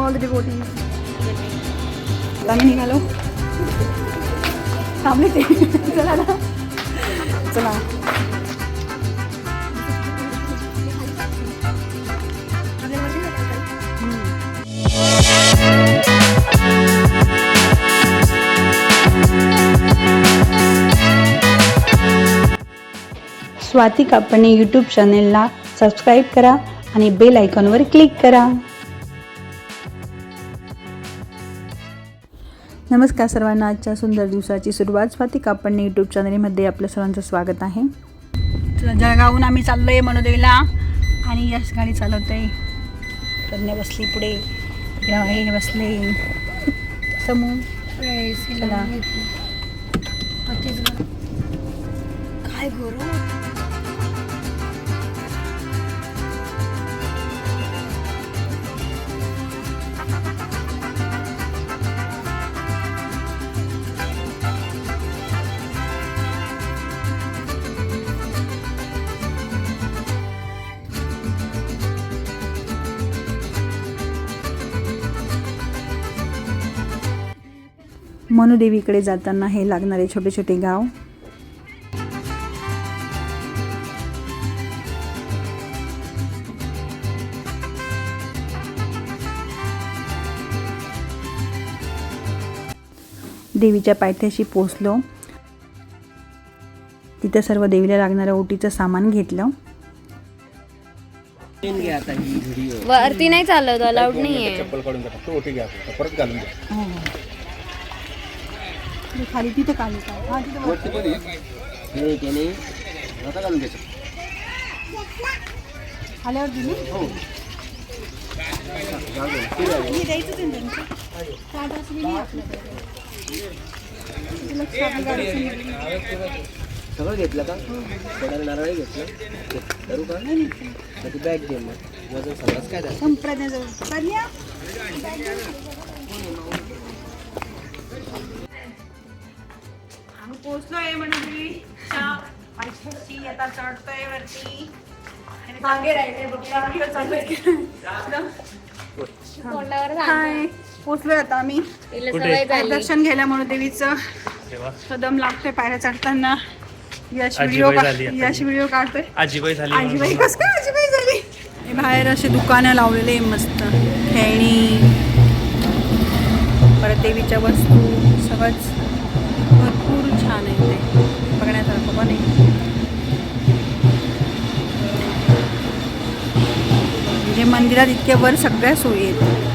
all the devotees. आता आम्ही निघालो थांबले ते चला ना। चला। स्वाती कापणे यूट्यूब चॅनेलला सबस्क्राईब करा आणि बेल आयकॉनवर क्लिक करा. नमस्कार सर्वांना आजच्या सुंदर दिवसाची सुरुवात स्वाती आपण यूट्यूब चॅनलमध्ये आपलं सर्वांचं स्वागत आहे. जळगावून जळगावहून आम्ही आहे मनोदेवीला आणि यश गाडी चालवते प्रज्ञा बसली पुढे हे बसले. समोर काय करू मनुदेवीकडे जाताना हे लागणारे छोटे छोटे गाव. देवीच्या पायथ्याशी पोचलो तिथं सर्व देवीला लागणारं ओटीचं सामान घेतलं. वरती नाही चालत अलाउड नाहीये. चप्पल खाली तिथं खाली. हा तिथं वरती पण ये. हे त्याने घालून घ्यायचं आल्यावर दिली? हे. द्यायचंच आहे ना नाही आपल्याकडे. लक्ष आपली गाडी समोर. सगळं घेतलं का? थोडा नारळ घेतलं? करू का? त्याची बॅग घे मग. वजन समजाच काय झालं. प्रज्ञा पोहोचलोय म्हणजे पायथ्याशी आता चढतोय वरती. मागे राहिले बघ तोंडावर हाय पोचलोय आता आम्ही. दर्शन घ्यायला म्हणून देवीचं कदम लागतोय पायऱ्या चढताना. यश व्हिडिओ यश व्हिडिओ काढतोय. आजीबाई झाली आजीबाई कस काय आजीबाई झाली? हे बाहेर असे दुकानं लावलेले आहे मस्त. खेळणी. परत देवीच्या वस्तू सगळंच. आहे म्हणजे मंदिरात इतक्या वर सगळ्या सोयी आहेत.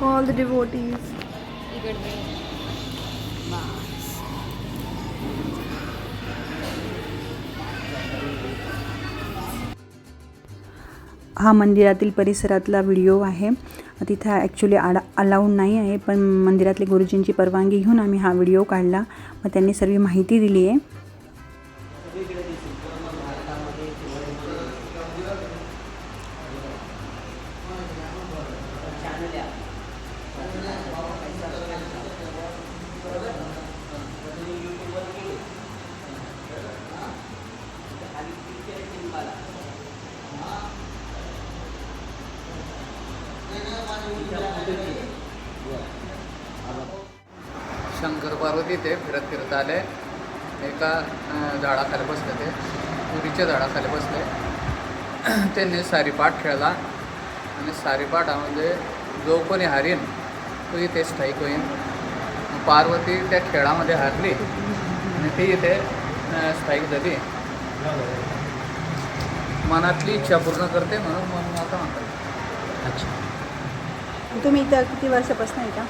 All the devotees. हा मंदिरातील परिसरातला व्हिडिओ आहे. तिथं ॲक्च्युली आडा अलाऊड नाही आहे पण मंदिरातले गुरुजींची परवानगी घेऊन आम्ही हा व्हिडिओ काढला. मग त्यांनी सर्व माहिती दिली आहे. शंकर पार्वती ते फिरत फिरत आले. एका झाडाखाली बसले ते. तुरीच्या झाडाखाली बसले. त्यांनी सारीपाठ खेळला. आणि सारीपाठामध्ये जो कोणी हारीन तो इथे स्थायिक होईन. पार्वती त्या खेळामध्ये हारली. आणि ती इथे स्थायिक झाली. मनातली इच्छा पूर्ण करते म्हणून मन आता म्हणतात. अच्छा. तुम्ही इथं किती वर्षापासून आहे का?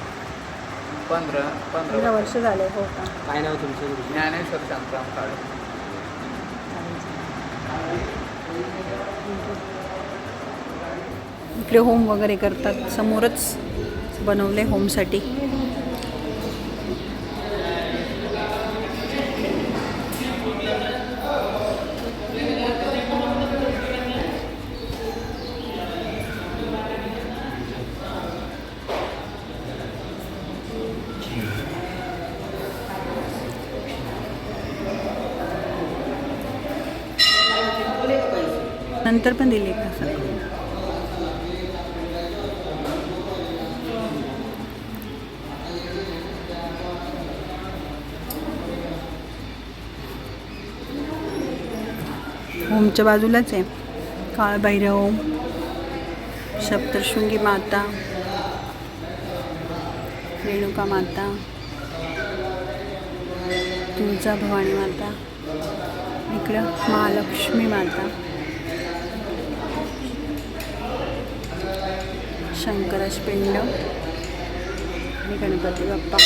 पंधरा पंधरा पंधरा वर्ष झाले हो का? काय नाव तुमचं? ज्ञानेश्वर शांतराम काळे. इकडे होम वगैरे करतात. समोरच बनवले होमसाठी. नंतर पण दिली का असं होमच्या बाजूलाच आहे. काळभैरव सप्तशृंगी माता रेणुका माता तुळजा भवानी माता इकडं महालक्ष्मी माता. शंकराज पिंड आणि गणपती बाप्पा.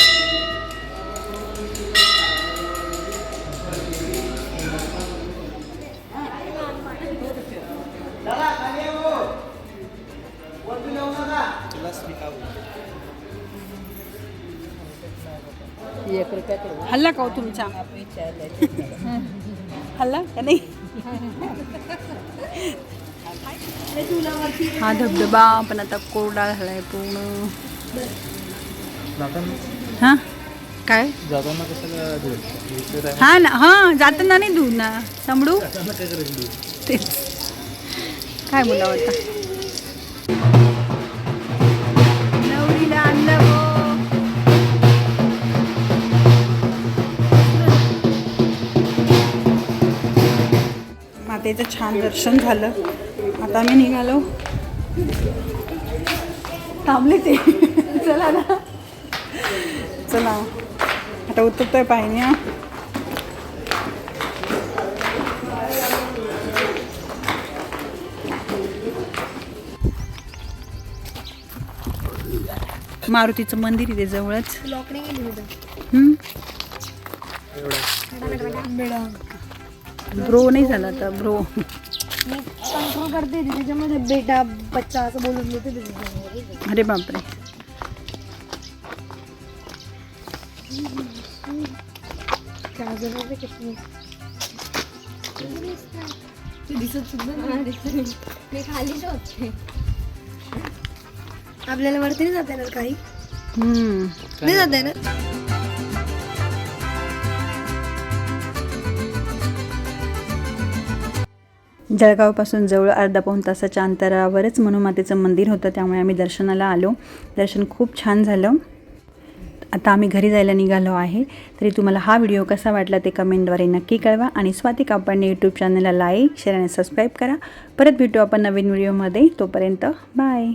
हल्ला का हो तुमचा? हल्ला का नाही? हा धबधबा पण आता कोरडा झालाय पूर्ण. हा? काय? हा ना हा जाताना नाही दूर ना. तेच. काय बोलावं आता. मातेचं छान दर्शन झालं. आता आम्ही निघालो. थांबले ते. चला ना. चला. आता उतरतोय पाहिजे हा. मारुतीचं मंदिर इथे जवळच. ब्रो नाही झाला आता ब्रो. मी कंट्रोल करते त्याच्यामध्ये बेटा बच्चा असं बोलून देते. अरे बापरे. गाजर वगैरे किती? ते दिसत सुद्धा नाही. मी खाली शोधते. आपल्याला वरती नाही जाता येणार काही? हम्म. नाही जाता येणार? जळगावपासून जवळ अर्धा पाऊण तासाच्या अंतरावरच मनुमातेचं मंदिर होतं त्यामुळे आम्ही दर्शनाला आलो. दर्शन खूप छान झालं. आता आम्ही घरी जायला निघालो आहे. तरी तुम्हाला हा व्हिडिओ कसा वाटला ते कमेंटद्वारे नक्की कळवा आणि स्वाती कापडने यूट्यूब चॅनलला लाईक शेअर आणि सबस्क्राईब करा. परत भेटू आपण नवीन व्हिडिओमध्ये. तोपर्यंत बाय